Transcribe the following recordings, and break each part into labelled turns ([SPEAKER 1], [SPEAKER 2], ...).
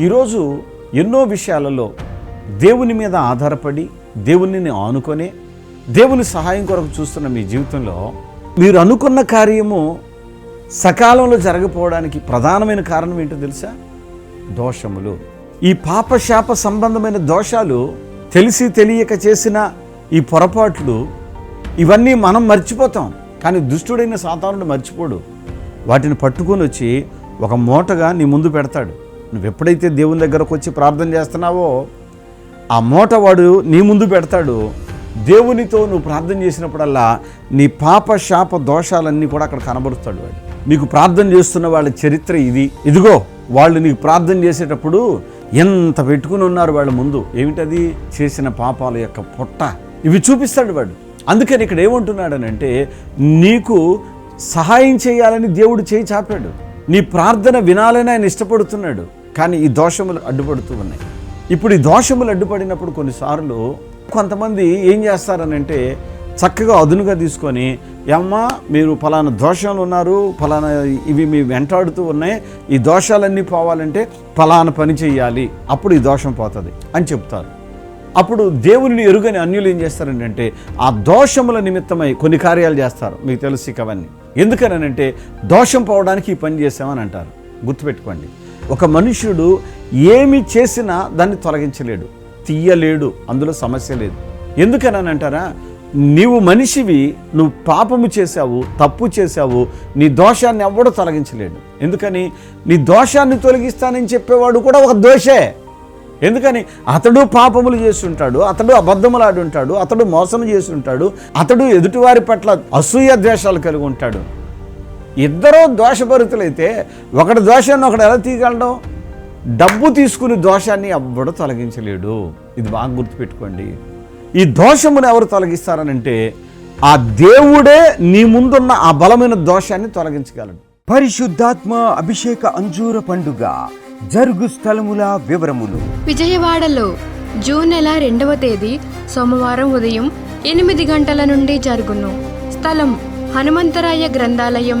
[SPEAKER 1] ఈరోజు ఎన్నో విషయాలలో దేవుని మీద ఆధారపడి దేవునిని ఆనుకొని దేవుని సహాయం కొరకు చూస్తున్న మీ జీవితంలో మీరు అనుకున్న కార్యము సకాలంలో జరగపోవడానికి ప్రధానమైన కారణం ఏంటో తెలుసా? దోషములు. ఈ పాపశాప సంబంధమైన దోషాలు తెలిసి తెలియక చేసిన ఈ పొరపాట్లు ఇవన్నీ మనం మర్చిపోతాం. కానీ దుష్టుడైన సాతానుడు మర్చిపోడు. వాటిని పట్టుకొని వచ్చి ఒక మూటగా నీ ముందు పెడతాడు. నువ్వు ఎప్పుడైతే దేవుని దగ్గరకు వచ్చి ప్రార్థన చేస్తున్నావో ఆ మూట వాడు నీ ముందు పెడతాడు. దేవునితో నువ్వు ప్రార్థన చేసినప్పుడల్లా నీ పాప శాప దోషాలన్నీ కూడా అక్కడ కనబరుస్తాడు వాడు. నీకు ప్రార్థన చేస్తున్న వాళ్ళ చరిత్ర ఇది. ఇదిగో వాళ్ళు నీకు ప్రార్థన చేసేటప్పుడు ఎంత పెట్టుకుని ఉన్నారు వాళ్ళ ముందు. ఏమిటది? చేసిన పాపాల యొక్క పొట్ట. ఇవి చూపిస్తాడు వాడు. అందుకని ఇక్కడ ఏమంటున్నాడనంటే నీకు సహాయం చేయాలని దేవుడు చేయి చాపాడు. నీ ప్రార్థన వినాలని ఆయన ఇష్టపడుతున్నాడు. కానీ ఈ దోషములు అడ్డుపడుతూ ఉన్నాయి. ఇప్పుడు ఈ దోషములు అడ్డుపడినప్పుడు కొన్నిసార్లు కొంతమంది ఏం చేస్తారనంటే చక్కగా అదునుగా తీసుకొని అమ్మా మీరు ఫలానా దోషాలు ఉన్నారు ఫలానా ఇవి మీ వెంటాడుతూ ఉన్నాయి ఈ దోషాలన్నీ పోవాలంటే ఫలానా పని చేయాలి అప్పుడు ఈ దోషం పోతుంది అని చెప్తారు. అప్పుడు దేవుని ఎరుగని అన్యులు ఏం చేస్తారంటే ఆ దోషముల నిమిత్తమై కొన్ని కార్యాలు చేస్తారు మీకు తెలుసు ఇక అవన్నీ. ఎందుకనంటే దోషం పోవడానికి ఈ పని చేసామని అంటారు. గుర్తుపెట్టుకోండి. ఒక మనుష్యుడు ఏమి చేసినా దాన్ని తొలగించలేడు తీయలేడు అందులో సమస్య లేదు. ఎందుకని అంటారా నీవు మనిషివి నువ్వు పాపము చేశావు తప్పు చేశావు నీ దోషాన్ని ఎవ్వడూ తొలగించలేడు. ఎందుకని? నీ దోషాన్ని తొలగిస్తానని చెప్పేవాడు కూడా ఒక దోషే. ఎందుకని? అతడు పాపములు చేస్తుంటాడు అతడు అబద్ధములాడుంటాడు అతడు మోసం చేసి ఉంటాడు అతడు ఎదుటివారి పట్ల అసూయ ద్వేషాలు కలిగి ఉంటాడు. ఇద్దరూ దోషభరితులైతే ఒకటి దోషాన్ని ఒకడు ఎలా తీయగలడం? డబ్బు తీసుకుని దోషాన్ని ఎవ్వడు తొలగించలేడు. ఇది బాగా గుర్తుపెట్టుకోండి. ఈ దోషమును ఎవరు తొలగిస్తారనంటే ఆ దేవుడే నీ ముందున్న ఆ బలమైన దోషాన్ని తొలగించగలడు.
[SPEAKER 2] పరిశుద్ధాత్మ అభిషేక అంజూర పండుగ జరుగు స్థలముల వివరములు.
[SPEAKER 3] విజయవాడలో జూన్ నెల రెండవ తేదీ సోమవారం ఉదయం ఎనిమిది గంటల నుండి జరుగును. స్థలం హనుమంతరాయ గ్రంథాలయం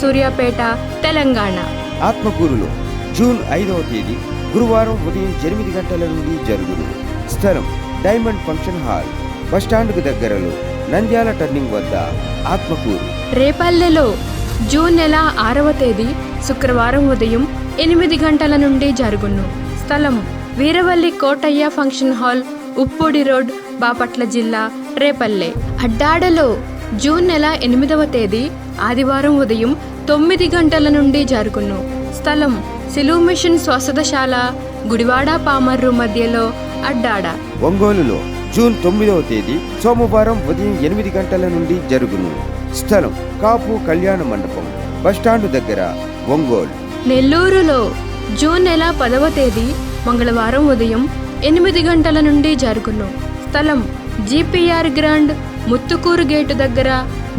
[SPEAKER 3] సూర్యాపేట తెలంగాణ.
[SPEAKER 2] ఆత్మకూరులో జూన్ ఐదవ తేదీ గురువారం ఉదయం ఎనిమిది గంటల నుండి జరుగును. స్థలం డైమండ్ ఫంక్షన్ హాల్ బస్టాండ్కు దగ్గరలో నంద్యాల టర్నింగ్ వద్ద ఆత్మకూరు.
[SPEAKER 3] రేపల్లెలో జూన్ నెల ఆరవ తేదీ శుక్రవారం ఉదయం ఎనిమిది గంటల నుండి జరుగును. స్థలం Veeravalli Kotaiah function hall Uppodi road Bapatla జిల్లా రేపల్లె. అడ్డాడలో జూన్ నెల ఎనిమిదవ తేదీ ఆదివారం ఉదయం తొమ్మిది గంటల నుండి జరుగును స్థలం సిలువు మిషన్ స్వసతశాల గుడివాడ పామర్రు మధ్యలో అడ్డాడ.
[SPEAKER 2] ఒంగోలులో జూన్ తొమ్మిదవ తేదీ సోమవారం ఉదయం ఎనిమిది గంటల నుండి జరుగును. స్థలం కాపు కళ్యాణ మండపం బస్టాండ్ దగ్గర ఒంగోలు.
[SPEAKER 3] నెల్లూరులో జూన్ నెల పదవ తేదీ మంగళవారం ఉదయం ఎనిమిది గంటల నుండి జరుగును స్థలం జీపీఆర్ గ్రాండ్ ముత్తుకూరు గేటు దగ్గర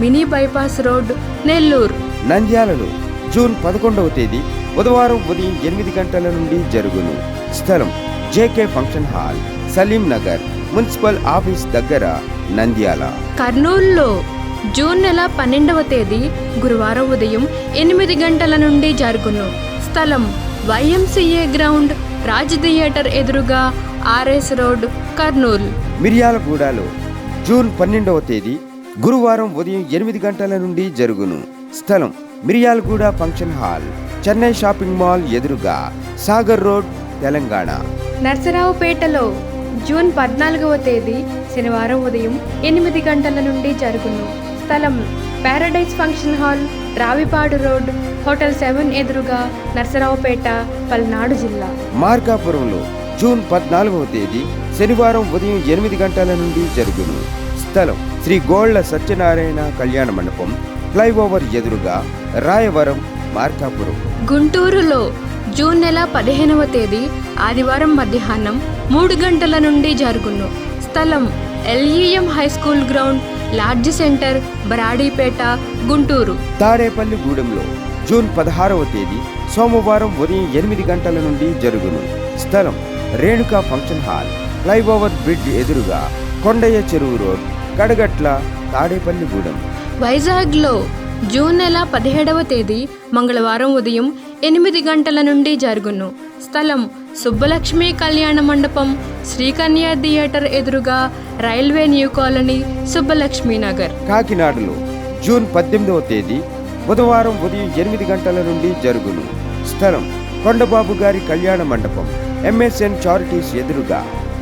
[SPEAKER 3] మినీ బైపాస్ రోడ్ నెల్లూరు.
[SPEAKER 2] నంద్యాలలో జూన్ పదకొండవ తేదీ బుధవారం ఉదయం ఎనిమిది గంటల నుండి జరుగును. స్థలం JK function hall Saleem Nagar municipal office దగ్గర నంద్యాల.
[SPEAKER 3] కర్నూలులో జూన్ నెల పన్నెండవ తేదీ గురువారం ఉదయం ఎనిమిది గంటల నుండి జరుగును. స్థలం వైఎంసీఏ గ్రౌండ్ రాజ్ థియేటర్ ఎదురుగా ఆర్ఎస్ రోడ్ కర్నూలు.
[SPEAKER 2] మిర్యాలగూడలో జూన్ పన్నెండవ తేదీ గురువారం ఉదయం ఎనిమిది గంటల నుండి జరుగును. స్థలం Miryalaguda function hall Chennai shopping mall ఎదురుగా సాగర్ రోడ్ తెలంగాణ.
[SPEAKER 3] నర్సరావుపేటలో జూన్ పద్నాలుగవ తేదీ శనివారం ఉదయం ఎనిమిది గంటల నుండి జరుగును. స్థలం paradise function hall Ravipadu road hotel seven ఎదురుగా నర్సరావుపేట పల్నాడు జిల్లా.
[SPEAKER 2] మార్కాపురంలో జూన్ పద్నాలుగవ తేదీ శనివారం ఉదయం ఎనిమిది గంటల నుండి జరుగును స్థలం శ్రీ గోళ్ళ సత్యనారాయణ కళ్యాణ మండపం ఫ్లైఓవర్ ఎదురుగా రాయవరం మార్కాపురం.
[SPEAKER 3] గుంటూరులో జూన్ నెల పదిహేనవ తేదీ ఆదివారం మధ్యాహ్నం మూడు గంటల నుండి జరుగును. స్థలం LEM high school ground lodge center Baradipeta Guntur.
[SPEAKER 2] Tadepalli గూడెంలో జూన్ పదహారవ తేదీ సోమవారం ఉదయం ఎనిమిది గంటల నుండి జరుగును. స్థలం Renuka function hall. Flyover bridge ఎదురుగా కొండయ్య చెరువు రోడ్ కడగట్ల తాడేపల్లి గూడెం.
[SPEAKER 3] వైజాగ్లో జూన్ నెల పదిహేడవ తేదీ మంగళవారం ఉదయం ఎనిమిది గంటల నుండి జరుగును. స్థలం సుబ్బలక్ష్మి కళ్యాణ మండపం శ్రీకన్య థియేటర్ ఎదురుగా railway new colony Subbalakshmi Nagar
[SPEAKER 2] కాకినాడలో జూన్ పద్దెనిమిదవ తేదీ బుధవారం ఉదయం ఎనిమిది గంటల నుండి జరుగును. స్థలం కొండబాబు గారి కళ్యాణ మండపం ఎంఎస్ఎన్ చారిటీస్ ఎదురుగా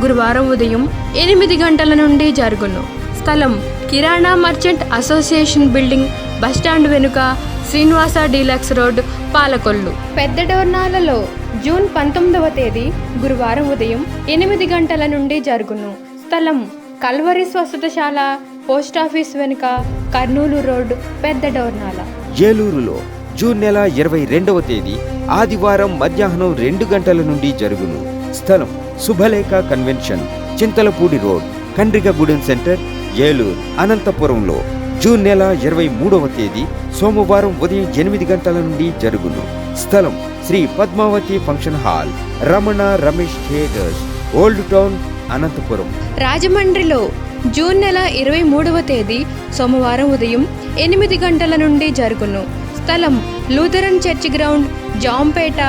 [SPEAKER 3] గురువారం ఉదయం ఎనిమిది గంటల నుండి జరుగును. స్థలం కిరాణా merchant association building bus stand వెనుక శ్రీనివాస డీలక్స్ రోడ్ పాలకొల్లు. పెద్ద డోర్నాలలో జూన్ పంతొమ్మిదవ తేదీ గురువారం ఉదయం ఎనిమిది గంటల నుండి జరుగును. స్థలం కల్వరి స్వస్థతశాల పోస్టాఫీస్ వెనుక కర్నూలు రోడ్ పెద్ద డోర్నాల.
[SPEAKER 2] ఏలూరులో జూన్ నెల ఇరవై రెండవ తేదీ ఆదివారం మధ్యాహ్నం రెండు గంటల నుండి జరుగును. స్థలం Subhalekha convention Chintalapudi road Kandrigagudem centre Eluru అనంతపురంలో జూన్ నెల ఇరవై మూడవ తేదీ సోమవారం ఉదయం ఎనిమిది గంటల నుండి జరుగును. స్థలం Sri Padmavathi function hall Ramana Ramesh theatres old town Anantapur.
[SPEAKER 3] రాజమండ్రిలో జూన్ నెల ఇరవై మూడవ తేదీ సోమవారం ఉదయం ఎనిమిది గంటల నుండి జరుగును. స్థలం Lutheran church ground Jampeta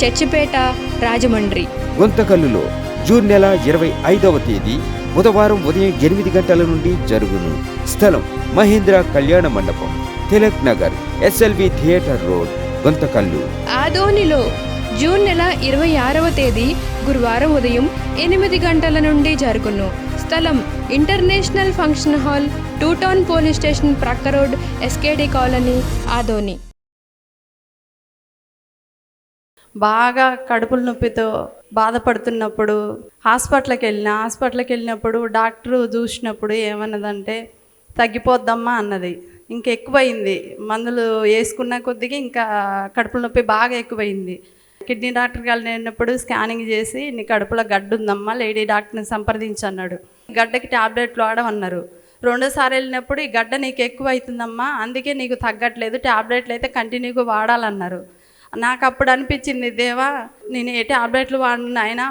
[SPEAKER 3] Churchipeta Rajahmundry.
[SPEAKER 2] గుంతకల్లులో June నెల ఇరవై ఐదవ తేదీ బుధవారం ఉదయం ఎనిమిది గంటల నుండి జరుగును. స్థలం మహేంద్ర కళ్యాణ మండపం Tilak Nagar SLV theatre road Guntakal.
[SPEAKER 3] ఆదోనిలో జూన్ నెల ఇరవై ఆరవ తేదీ గురువారం ఉదయం ఎనిమిది గంటల నుండి జరుగును. స్థలం international function hall two town police station ప్రక్క రోడ్ ఎస్కేడి కాలనీ ఆదోని.
[SPEAKER 4] బాగా కడుపుల నొప్పితో బాధపడుతున్నప్పుడు హాస్పిటల్కి వెళ్ళిన హాస్పిటల్కి వెళ్ళినప్పుడు డాక్టరు చూసినప్పుడు ఏమన్నదంటే తగ్గిపోద్దమ్మా అన్నది. ఇంకా ఎక్కువైంది మందులు వేసుకున్న కొద్దిగా ఇంకా కడుపుల నొప్పి బాగా ఎక్కువైంది కిడ్నీ డాక్టర్ గారు వెళ్ళినప్పుడు స్కానింగ్ చేసి నీ కడుపులో గడ్డ ఉందమ్మా లేడీ డాక్టర్ని సంప్రదించి అన్నాడు. గడ్డకి ట్యాబ్లెట్లు వాడమన్నారు. రెండోసారి వెళ్ళినప్పుడు ఈ గడ్డ నీకు ఎక్కువ అవుతుందమ్మా అందుకే నీకు తగ్గట్లేదు ట్యాబ్లెట్లు అయితే కంటిన్యూగా వాడాలన్నారు. నాకు అప్పుడు అనిపించింది దేవా నేను ఏ టాబ్లెట్లు వాడిన ఆయన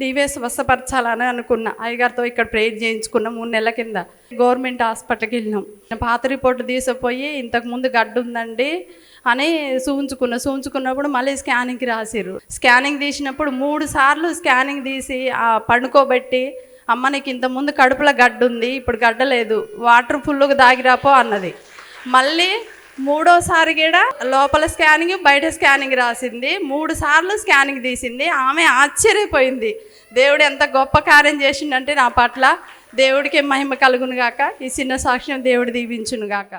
[SPEAKER 4] నీవే స్వస్థపరచాలని అనుకున్నా. అయ్యగారితో ఇక్కడ ప్రేర్ చేయించుకున్న మూడు నెలల కింద గవర్నమెంట్ హాస్పిటల్కి వెళ్ళినాం. పాత రిపోర్ట్ తీసుకుపోయి ఇంతకుముందు గడ్డు ఉందండి అని చూంచుకున్నా చూంచుకున్నప్పుడు మళ్ళీ స్కానింగ్కి రాసిరు స్కానింగ్ తీసినప్పుడు మూడు సార్లు స్కానింగ్ తీసి పండుకోబెట్టి అమ్మ నీకు ఇంత ముందు కడుపులో గడ్డు ఉంది ఇప్పుడు గడ్డ లేదు వాటర్ ఫుల్గా దాగిరాపో అన్నది. మళ్ళీ మూడోసారి కూడా లోపల స్కానింగ్ బయట స్కానింగ్ రాసింది. మూడు సార్లు స్కానింగ్ తీసింది. ఆమె ఆశ్చర్యపోయింది. దేవుడు ఎంత గొప్ప కార్యం చేసిండంటే నా పట్ల దేవుడికి మహిమ కలుగును గాక. ఈ చిన్న సాక్ష్యం దేవుడు దీవించును గాక.